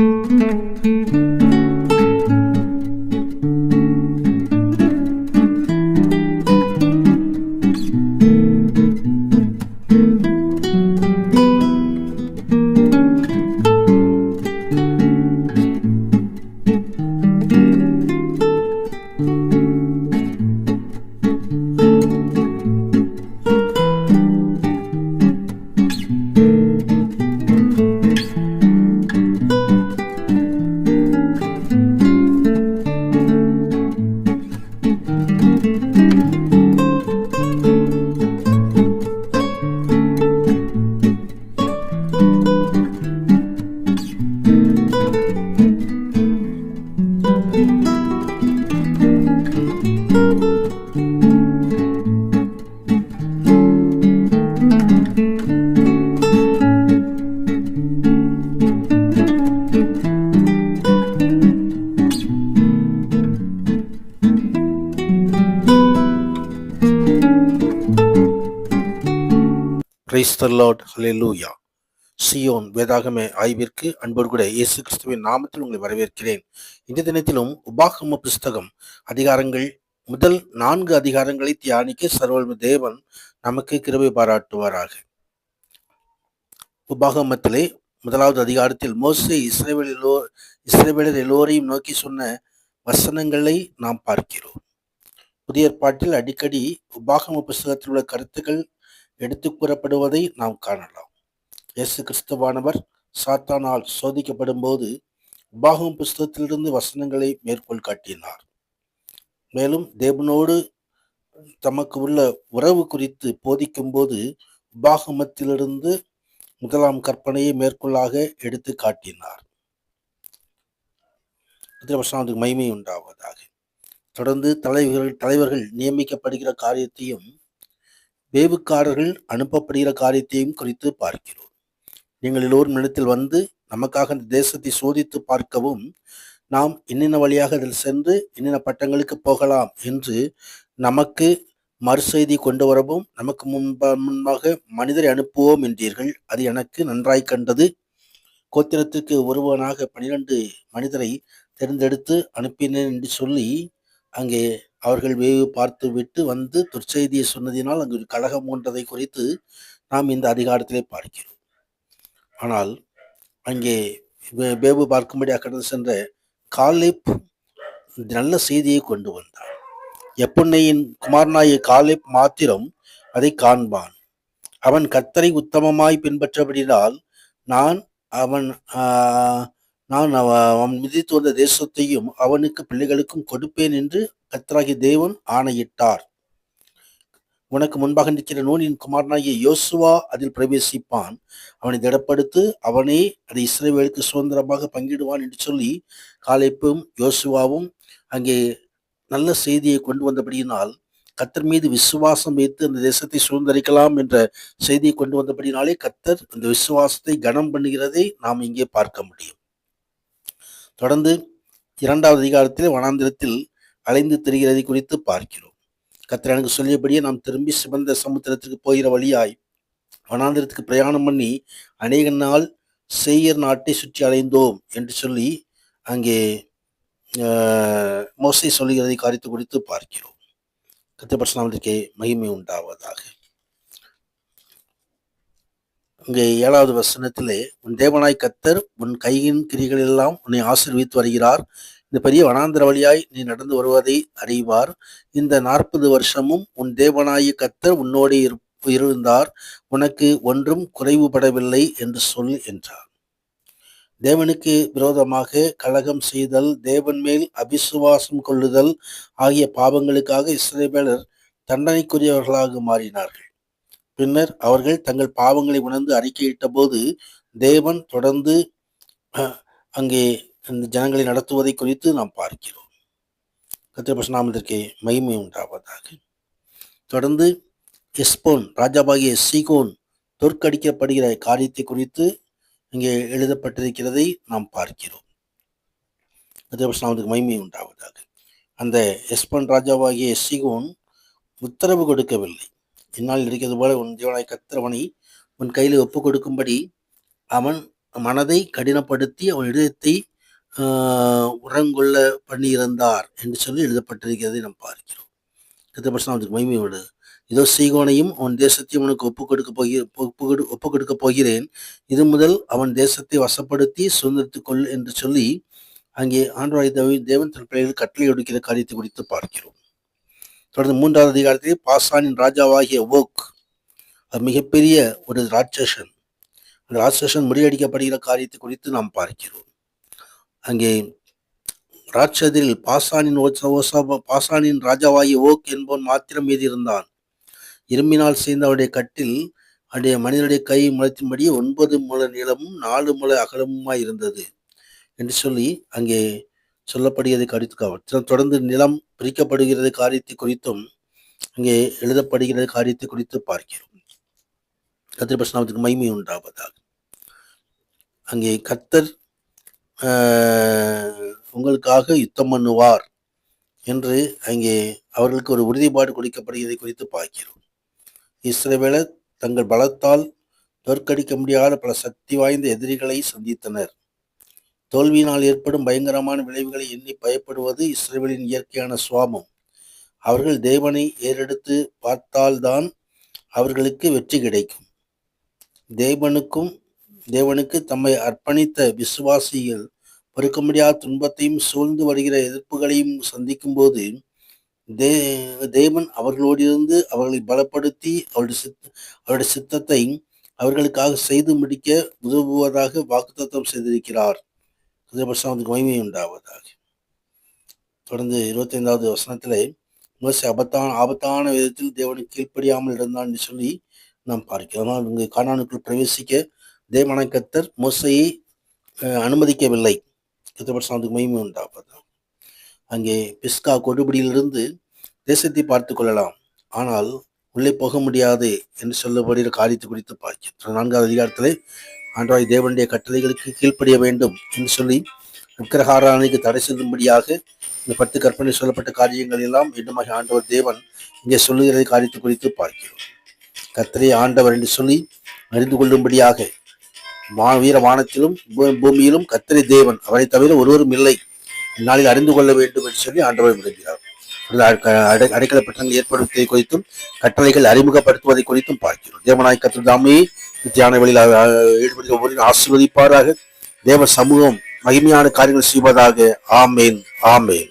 う。பிரைஸ் த Lord Zion வேதாகம ஆய்விற்கு அன்போடு கூட இயேசு கிறிஸ்துவின் நாமத்தில் உங்களை வரவேற்கிறேன். இந்த தினத்திலும் உபாகம புஸ்தகம் அதிகாரங்கள் முதல் நான்கு அதிகாரங்களை தியானிக்க சர்வல்ம தேவன் நமக்கு கிருபை பாராட்டுவாராக. உபாகமத்திலே முதலாவது அதிகாரத்தில் மோசே இஸ்ரேவேல் எல்லோ இஸ்ரேவேலர் எல்லோரையும் நோக்கி சொன்ன வசனங்களை நாம் பார்க்கிறோம். புதிய ஏற்பாட்டில் அடிக்கடி உபாகம புஸ்தகத்தில் உள்ள கருத்துக்கள் எடுத்து கூறப்படுவதை நாம் காணலாம். இயேசு கிறிஸ்துவானவர் சாத்தானால் சோதிக்கப்படும் போது உபாகம் புஸ்தகத்திலிருந்து வசனங்களை மேற்கோள் காட்டினார். மேலும் தேவனோடு தமக்கு உள்ள உறவு குறித்து போதிக்கும் போது உபாகமத்திலிருந்து முதலாம் கற்பனையை மேற்கொள்ளாக எடுத்து காட்டினார். மகிமை உண்டாவதாக. தொடர்ந்து தலைவர்கள் தலைவர்கள் நியமிக்கப்படுகிற காரியத்தையும் வேவுக்காரர்கள் அனுப்பப்படுகிற காரியத்தையும் குறித்து பார்க்கிறோம். நீங்கள் எல்லோரும் இடத்தில் வந்து நமக்காக அந்த தேசத்தை சோதித்து பார்க்கவும் நாம் என்னென்ன வழியாக அதில் சென்று இன்னின பட்டங்களுக்கு போகலாம் என்று நமக்கு மறுசெய்தி கொண்டு வரவும் நமக்கு முன்ப முன்பாக மனிதரை அனுப்புவோம் என்றீர்கள். அது எனக்கு நன்றாய் கண்டது. கோத்திரத்திற்கு ஒருவனாக பனிரெண்டு மனிதரை தேர்ந்தெடுத்து அனுப்பினேன் என்று சொல்லி அங்கே அவர்கள் வேவு பார்த்து விட்டு வந்து துர்ச்செய்தியை சொன்னதினால் அங்கு ஒரு கழகம் போன்றதை குறித்து நாம் இந்த அதிகாரத்திலே பார்க்கிறோம். ஆனால் அங்கே வே- வேவு பார்க்கும்படி கடந்து சென்ற காலிப் நல்ல செய்தியை கொண்டு வந்தார் எப்புன்னையின் குமாரனாய காலிப் மாத்திரம் அதை காண்பான். அவன் கத்தரை உத்தமமாய் பின்பற்றபடினால் நான் அவன் நான் அவன் மிதித்து வந்த தேசத்தையும் அவனுக்கு பிள்ளைகளுக்கும் கொடுப்பேன் என்று கத்தராகிய தேவன் ஆணையிட்டார். உனக்கு முன்பாக நிற்கிற நூனின் குமாரனாகிய யோசுவா அதில் பிரவேசிப்பான். அவனை திடப்படுத்து அவனே அதை இஸ்ரேவேலுக்கு சுதந்திரமாக பங்கிடுவான் என்று சொல்லி காலைப்பும் யோசுவாவும் அங்கே நல்ல செய்தியை கொண்டு வந்தபடியினால் கத்தர் மீது விசுவாசம் வைத்து அந்த தேசத்தை சுதந்திரிக்கலாம் என்ற செய்தியை கொண்டு வந்தபடினாலே கத்தர் அந்த விசுவாசத்தை கனம் பண்ணுகிறதை நாம் இங்கே பார்க்க முடியும். தொடர்ந்து இரண்டாவது அதிகாரத்தில் வனாந்திரத்தில் அலைந்து திரிகிறதை குறித்து பார்க்கிறோம். கத்திரனுக்கு எனக்கு சொல்லியபடியே நாம் திரும்பி சிவந்த சமுத்திரத்துக்கு போகிற வழியாய் வனாந்திரத்துக்கு பிரயாணம் பண்ணி அநேக நாள் செய்யர் நாட்டை சுற்றி அலைந்தோம் என்று சொல்லி அங்கே மோசை சொல்லுகிறதை காரித்து குறித்து பார்க்கிறோம். கத்திரபட்சநாமத்திற்கே மகிமை உண்டாவதாக. இங்கே ஏழாவது வசனத்திலே உன் தேவனாய் கத்தர் உன் கையின் கிரிகளெல்லாம் உன்னை ஆசிர்வித்து வருகிறார். இந்த பெரிய வனாந்திர வழியாய் நீ நடந்து வருவதை அறிவார். இந்த நாற்பது வருஷமும் உன் தேவனாய கத்தர் உன்னோடு இருந்தார். உனக்கு ஒன்றும் குறைவுபடவில்லை என்று சொல் என்றார். தேவனுக்கு விரோதமாக கலகம் செய்தல் தேவன் மேல் அபிசுவாசம் கொள்ளுதல் ஆகிய பாவங்களுக்காக இஸ்ரேபேலர் தண்டனைக்குரியவர்களாக மாறினார்கள். பின்னர் அவர்கள் தங்கள் பாவங்களை உணர்ந்து அறிக்கையிட்ட போது தேவன் தொடர்ந்து அங்கே இந்த ஜனங்களை நடத்துவதை குறித்து நாம் பார்க்கிறோம். கத்திரபசநாமத்திற்கு மகிமை உண்டாவதாக. தொடர்ந்து எஸ்போன் ராஜாபாகிய சீகோன் தோற்கடிக்கப்படுகிற காரியத்தை குறித்து இங்கே எழுதப்பட்டிருக்கிறதை நாம் பார்க்கிறோம். கத்திரபசநாமத்துக்கு மகிமை உண்டாவதாக. அந்த எஸ்போன் ராஜாவாகிய சீகோன் உத்தரவு கொடுக்கவில்லை. என்னால் இருக்கிறது போல உன் தேவனாய் கத்திரவனை உன் கையில் ஒப்பு கொடுக்கும்படி அவன் மனதை கடினப்படுத்தி அவன் இதயத்தை உரங்கொள்ள பண்ணியிருந்தார் என்று சொல்லி எழுதப்பட்டிருக்கிறதை நாம் பார்க்கிறோம். கத்திரபட்சம் அவனுக்கு மகிமையோடு. இதோ சீகோனையும் அவன் தேசத்தையும் அவனுக்கு ஒப்புக் கொடுக்க போகிற ஒப்பு கொடு கொடுக்க போகிறேன். இது முதல் அவன் தேசத்தை வசப்படுத்தி சுதந்திரத்துக் கொள் என்று சொல்லி அங்கே ஆண்டவாய் தேவன் தன் பிள்ளைகள் கட்டளை எடுக்கிற காரியத்தை குறித்து பார்க்கிறோம். தொடர்ந்து மூன்றாவது அதிகாரத்தில் பாசானின் ராஜாவாகிய ஓக் அது மிகப்பெரிய ஒரு ராட்சசன். அந்த ராட்சசன் முறியடிக்கப்படுகிற காரியத்தை குறித்து நாம் பார்க்கிறோம். அங்கே ராட்சதில் பாசானின் ஓச- பாசானின் ராஜாவாகிய ஓக் என்பவன் மாத்திரம் மீதி இருந்தான். இரும்பினால் சேர்ந்த அவருடைய கட்டில் அவருடைய மனிதனுடைய கை முளைத்தின்படி ஒன்பது முளை நீளமும் நாலு முளை அகலமுமாய் இருந்தது என்று சொல்லி அங்கே சொல்லப்படுகிறது கருத்து தொடர்ந்து நிலம் பிரிக்கப்படுகிறது காரியத்தை குறித்தும் அங்கே எழுதப்படுகிறது காரியத்தை குறித்து பார்க்கிறோம். கத்திரபஸ்நாமத்துக்கு மகிமை உண்டாவதாக. அங்கே கத்தர் உங்களுக்காக யுத்தம் பண்ணுவார் என்று அங்கே அவர்களுக்கு ஒரு உறுதிப்பாடு கொடுக்கப்படுகிறதை குறித்து பார்க்கிறோம். இஸ்ரேவேல தங்கள் பலத்தால் தோற்கடிக்க முடியாத பல சக்தி வாய்ந்த எதிரிகளை சந்தித்தனர். தோல்வியினால் ஏற்படும் பயங்கரமான விளைவுகளை எண்ணி பயப்படுவது இஸ்ரேவேலின் இயற்கையான சுவாமம் அவர்கள் தேவனை ஏறெடுத்து பார்த்தால்தான் அவர்களுக்கு வெற்றி கிடைக்கும். தேவனுக்கும் தேவனுக்கு தம்மை அர்ப்பணித்த விசுவாசிகள் பொறுக்க முடியாத துன்பத்தையும் சூழ்ந்து வருகிற எதிர்ப்புகளையும் சந்திக்கும் போது தே தேவன் அவர்களோடிருந்து அவர்களை பலப்படுத்தி அவருடைய சித் அவருடைய சித்தத்தை அவர்களுக்காக செய்து முடிக்க உதவுவதாக வாக்குத்தத்தம் செய்திருக்கிறார். குதிரபட்சத்துக்கு மகிமை உண்டாவதாக. தொடர்ந்து இருபத்தைந்தாவது வசனத்திலே மோசி அபத்தான ஆபத்தான விதத்தில் தேவனுக்கு கீழ்ப்படியாமல் இருந்தான் என்று சொல்லி நாம் பார்க்கிறோம். ஆனால் இங்கு கானானுக்குள் பிரவேசிக்க தேவனாய கர்த்தர் மோசையை அனுமதிக்கவில்லை. அனுமதிக்கவில்லை சாந்துக்கு மகிமை உண்டாவதாக. அங்கே பிஸ்கா கொடுபிடியிலிருந்து தேசத்தை பார்த்து கொள்ளலாம். ஆனால் உள்ளே போக முடியாது என்று சொல்லப்படுகிற காரியத்தை குறித்து பார்க்கிறோம். நான்காவது அதிகாரத்திலே ஆண்டவாய் தேவனுடைய கட்டளைகளுக்கு கீழ்ப்படிய வேண்டும் என்று சொல்லி விக்கிரகாராதனைக்கு தடை செல்லும்படியாக இந்த பத்து கற்பனை சொல்லப்பட்ட காரியங்கள் எல்லாம் மீண்டுமாக ஆண்டவர் தேவன் இங்கே சொல்லுகிற காரியத்தை குறித்து பார்க்கிறோம். கத்தரை ஆண்டவர் என்று சொல்லி அறிந்து கொள்ளும்படியாக வா வீர வானத்திலும் பூமியிலும் கத்திரி தேவன். அவரை தவிர ஒருவரும் இல்லை. இந்நாளில் அறிந்து கொள்ள வேண்டும் என்று சொல்லி ஆண்டவர் விரும்புகிறார். அடைக்கல பட்டங்கள் ஏற்படுத்துவதை குறித்தும் கட்டளைகள் அறிமுகப்படுத்துவதை குறித்தும் பார்க்கிறோம். தேவனாய் கத்திர தாமையை தியான வழியில் ஈடுபடுகிற ஒவ்வொரு ஆசீர்வதிப்பாராக. தேவ சமூகம் மகிமையான காரியங்கள் செய்வதாக. ஆமேன். ஆமேன்.